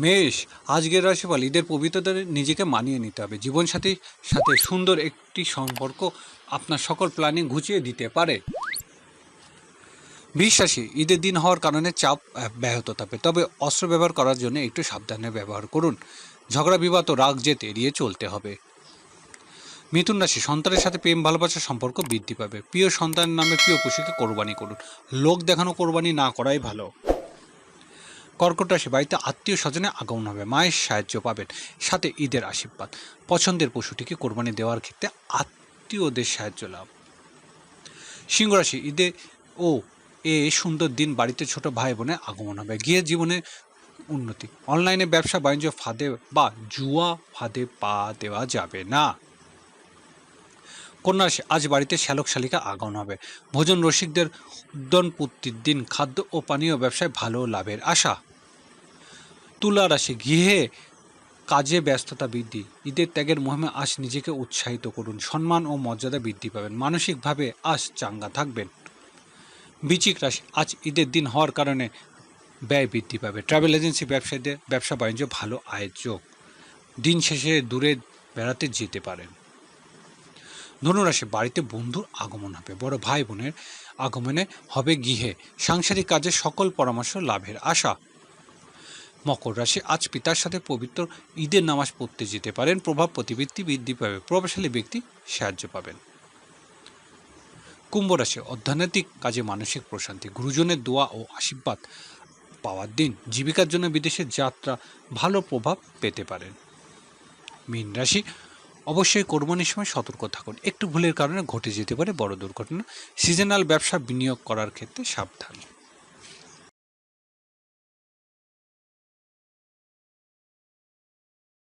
মেষ, আজকের রাশিফল, ঈদের পবিত্রতায় নিজেকে মানিয়ে নিতে হবে। জীবনসাথীর সাথে সুন্দর একটি সম্পর্ক আপনার সকল প্ল্যানিং ঘুচিয়ে দিতে পারে। বিশ্বাসী, ঈদের দিন হওয়ার কারণে চাপ ব্যাহত থাকবে। তবে অস্ত্র ব্যবহার করার জন্য একটু সাবধানে ব্যবহার করুন। ঝগড়া, বিবাদ ও রাগ জেত এড়িয়ে চলতে হবে। মিথুন রাশি, সন্তানের সাথে প্রেম, ভালোবাসার সম্পর্ক বৃদ্ধি পাবে। প্রিয় সন্তানের নামে প্রিয় পশুকে কোরবানি করুন। লোক দেখানো কোরবানি না করাই ভালো। কর্কট রাশি বাড়িতে আত্মীয় স্বজনে আগমন হবে। মায়ের সাহায্য পাবেন, সাথে ঈদের আশীর্বাদ। পছন্দের পশুটিকে কোরবানি দেওয়ার ক্ষেত্রে আত্মীয়দের সাহায্য লাভ। সিংহ রাশি, ঈদে ও এ সুন্দর দিন বাড়িতে ছোট ভাই বোনের আগমন হবে। গিয়ে জীবনে উন্নতি। অনলাইনে ব্যবসা, বাণিজ্য ফাঁদে বা জুয়া ফাঁদে পা দেওয়া যাবে না। কন্যা আজ বাড়িতে শ্যালক শালিকা আগমন হবে। ভোজন রসিকদের উদ্যান দিন খাদ্য ও পানীয় ব্যবসায় ভালো লাভের আশা। তুলা রাশি, গৃহে কাজে ব্যস্ততা বৃদ্ধি। ঈদের ত্যাগের মহিমে আজ নিজেকে উৎসাহিত করুন। সম্মান ও মর্যাদা বৃদ্ধি পাবেন। মানসিকভাবে আজ চাঙ্গা থাকবেন। বিচিক রাশি, আজ ঈদের দিন হওয়ার কারণে ব্যয় বৃদ্ধি পাবে। ট্রাভেল এজেন্সি ব্যবসায়ীদের, ব্যবসা বাণিজ্য, ভালো আয়ের যোগ। দিন শেষে দূরে বেড়াতে যেতে পারেন। ধনুরাশি বাড়িতে বন্ধুর আগমন হবে। বড় ভাই বোনের আগমনে হবে গৃহে। সাংসারিক কাজে সকল পরামর্শ লাভের আশা। মকর রাশি আজ পিতার সাথে পবিত্র ঈদের নামাজ পড়তে যেতে পারেন। প্রভাব প্রতিবৃত্তি বৃদ্ধি পাবে। প্রভাবশালী ব্যক্তি সাহায্য পাবেন। কুম্ভ রাশি অর্থনৈতিক কাজে মানসিক প্রশান্তি। গুরুজনের দোয়া ও আশীর্বাদ পাওয়ার দিন জীবিকার জন্য বিদেশের যাত্রা ভালো প্রভাব পেতে পারেন মীন রাশি, অবশ্যই কোরবানির সময় সতর্ক থাকুন। একটু ভুলের কারণে ঘটে যেতে পারে বড় দুর্ঘটনা। সিজনাল ব্যবসা বিনিয়োগ করার ক্ষেত্রে সাবধান।